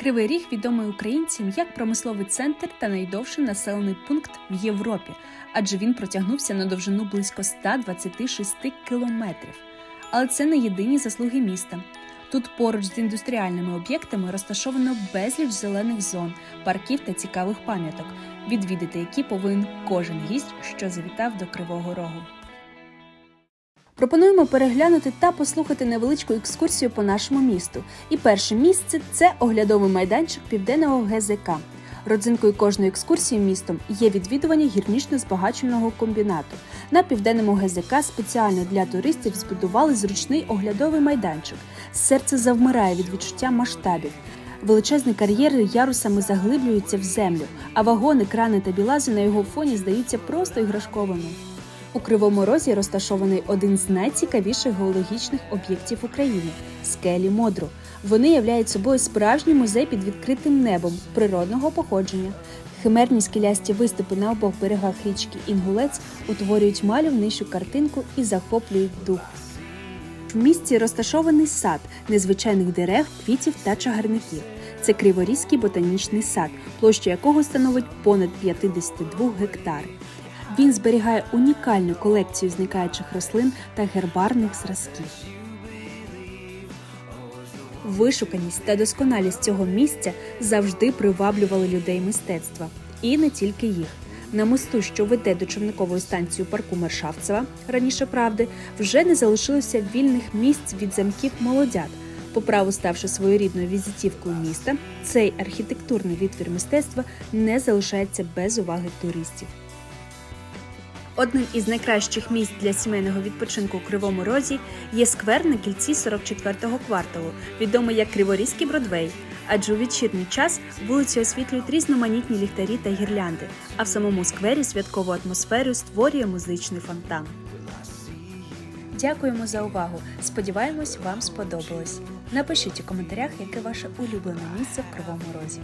Кривий Ріг відомий українцям як промисловий центр та найдовший населений пункт в Європі, адже він протягнувся на довжину близько 126 кілометрів. Але це не єдині заслуги міста. Тут поруч з індустріальними об'єктами розташовано безліч зелених зон, парків та цікавих пам'яток, відвідати які повинен кожен гість, що завітав до Кривого Рогу. Пропонуємо переглянути та послухати невеличку екскурсію по нашому місту. І перше місце це оглядовий майданчик південного ГЗК. Родзинкою кожної екскурсії містом є відвідування гірнічно-збагачувального комбінату. На південному ГЗК спеціально для туристів збудували зручний оглядовий майданчик. Серце завмирає від відчуття масштабів. Величезні кар'єри ярусами заглиблюються в землю, а вагони, крани та білази на його фоні здаються просто іграшковими. У Кривому Розі розташований один з найцікавіших геологічних об'єктів України скелі Модру. Вони являють собою справжній музей під відкритим небом природного походження. Химерні скелясті виступи на обох берегах річки Інгулець утворюють мальовничу картинку і захоплюють дух. В місті розташований сад незвичайних дерев, квітів та чагарників. Це Криворізький ботанічний сад, площа якого становить понад 52 гектари. Він зберігає унікальну колекцію зникаючих рослин та гербарних зразків. Вишуканість та досконалість цього місця завжди приваблювали людей мистецтва, і не тільки їх. На мосту, що веде до човникової станції парку Мершавцева, раніше правди, вже не залишилося вільних місць від замків молодят. По праву ставши своєрідною візитівкою міста, цей архітектурний витвір мистецтва не залишається без уваги туристів. Одним із найкращих місць для сімейного відпочинку у Кривому Розі є сквер на кільці 44-го кварталу, відомий як Криворізький Бродвей. Адже у вечірній час вулицю освітлюють різноманітні ліхтарі та гірлянди, а в самому сквері святкову атмосферу створює музичний фонтан. Дякуємо за увагу! Сподіваємось, вам сподобалось. Напишіть у коментарях, яке ваше улюблене місце в Кривому Розі.